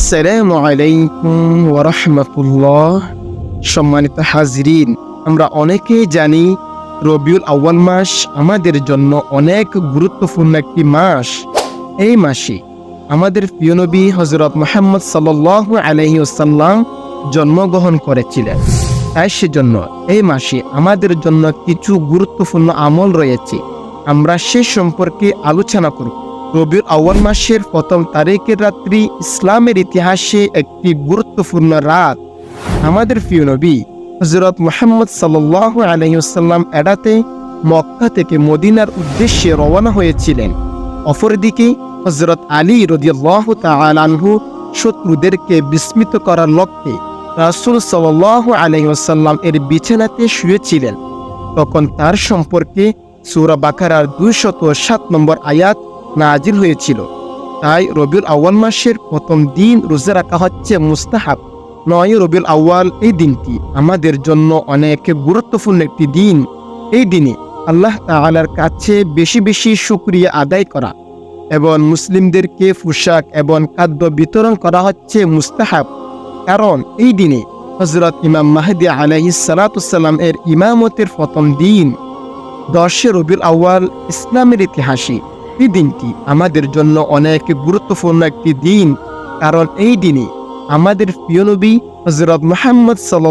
আসসালামু আলাইকুম ওরহমতুল্লাহ সম্মানিত হাজরিন, আমরা অনেকেই জানি রবিউল আউয়াল মাস আমাদের জন্য অনেক গুরুত্বপূর্ণ একটি মাস। এই মাসে আমাদের প্রিয় নবী হজরত মোহাম্মদ সাল্লাহ আলহি আসাল্লাম জন্মগ্রহণ করেছিলেন। তাই সেজন্য এই মাসে আমাদের জন্য কিছু গুরুত্বপূর্ণ আমল রয়েছে। আমরা সে সম্পর্কে আলোচনা করব। রবিউল আউয়াল মাসের প্রথম তারিখের রাত্রি ইসলামের ইতিহাসে একটি গুরুত্বপূর্ণ রাত। আমাদের প্রিয় নবী হজরত মোহাম্মদ সাল্লাহ আলহিউসাল্লাম এড়াতে মক্কা থেকে মদিনার উদ্দেশ্যে রওনা হয়েছিলেন। অপরদিকে হজরত আলী রদিয়াল্লাহ তালানহু শত্রুদেরকে বিস্মিত করার লক্ষ্যে রাসুল সাল্লাহ আলহিউসাল্লাম এর বিছানাতে শুয়েছিলেন। তখন তার সম্পর্কে সুরা বাকারার দুইশত সাত নম্বর আয়াত নাজিল হয়েছিল। তাই রবিউল আউয়াল মাসের প্রথম দিন রোজা রাখা হচ্ছে মুস্তাহাব। নয় রবিউল আউয়াল এই দিনটি। আমাদের জন্য অনেক গুরুত্বপূর্ণ একটি দিন। এই দিনে আল্লাহ তাআলার কাছে বেশি বেশি শুক্রিয়া আদায় করা এবং মুসলিমদেরকে পোশাক এবং খাদ্য বিতরণ করা হচ্ছে মুস্তাহাব। কারণ এই দিনে হজরত ইমাম মাহদি আলাইহিস সালাতুসাল্লাম এর ইমামতের প্রথম দিন। দশে রবিউল আউয়াল ইসলামের ইতিহাসে। এই দিনটি আমাদের জন্য অনেক গুরুত্বপূর্ণ একটি দিন। কারণ এই দিনে আমাদের প্রিয় নবী হজরত মোহাম্মদ সাল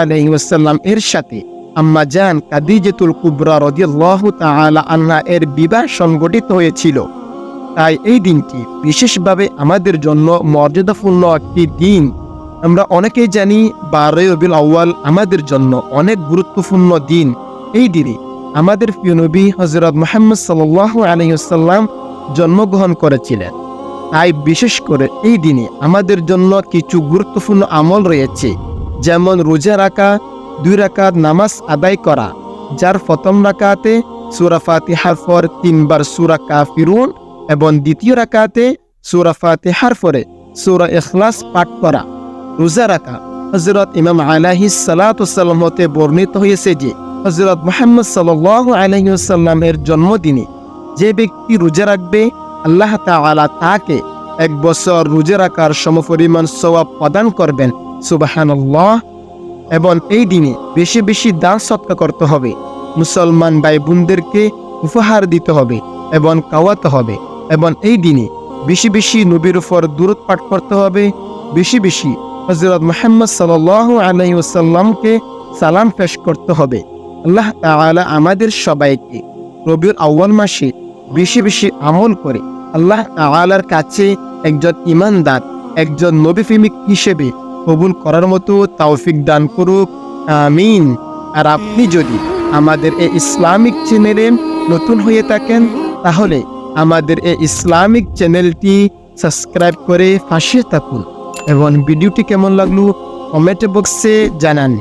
আলহি ওয়াসাল্লাম এর সাথে আম্মা জান কাদিজেতুল কুবরা রদিয়াল্লাহ তাআলা আন্না এর বিবাহ সংগঠিত হয়েছিল। তাই এই দিনটি বিশেষভাবে আমাদের জন্য মর্যাদাপূর্ণ একটি দিন। আমরা অনেকেই জানি বারোই রবিউল আউয়াল আমাদের জন্য অনেক গুরুত্বপূর্ণ দিন। এই দিনে আমাদের প্রিয় নবী হজরত মোহাম্মদ সাল্লাহ আলহিসাল্লাম জন্মগ্রহণ করেছিলেন। তাই বিশেষ করে এই দিনে আমাদের জন্য কিছু গুরুত্বপূর্ণ আমল রয়েছে। যেমন রোজা রাখা, দুই রাকাত নামাজ আদায় করা, যার প্রথম রাকাতে সুরা ফাতিহার পর তিনবার সুরা কাফিরুন এবং দ্বিতীয় রাকাতে সুরা ফাতিহার পরে সুরা ইখলাস পাঠ করা। রোজা রাখা হজরত ইমাম আলাহি সালাতাম হতে বর্ণিত হয়েছে যে হজরত মোহাম্মদ সাল আলহিসাল্লামের জন্মদিনে যে ব্যক্তি রোজা রাখবে, আল্লাহ তাআলা তাকে এক বছর রোজা রাখার সমপরিমাণ সওয়াব প্রদান করবেন, সুবাহানল্লাহ। এবং এই দিনে বেশি বেশি দান সৎকা করতে হবে। মুসলমান ভাই বোনদেরকে উপহার দিতে হবে এবং কাওয়াতে হবে। এবং এই দিনে বেশি বেশি নবীর উপর দূরত পাঠ করতে হবে। বেশি বেশি হজরত মোহাম্মদ সাল আলাই ওসাল্লামকে সালাম পেশ করতে হবে। আল্লাহ তাআলা আমাদের সবাইকে রবিউল আউ্য়াল মাসে বেশি বেশি আমল করে আল্লাহ তাআলার কাছে একজন ইমানদার একজন নবী প্রেমিক হিসেবে কবুল করার মতো তৌফিক দান করুক, আমিন। আর আপনি যদি আমাদের এই ইসলামিক চ্যানেলে নতুন হয়ে থাকেন, তাহলে আমাদের এই ইসলামিক চ্যানেলটি সাবস্ক্রাইব করে পাশে থাকুন। এবং ভিডিওটি কেমন লাগল কমেন্ট বক্সে জানান।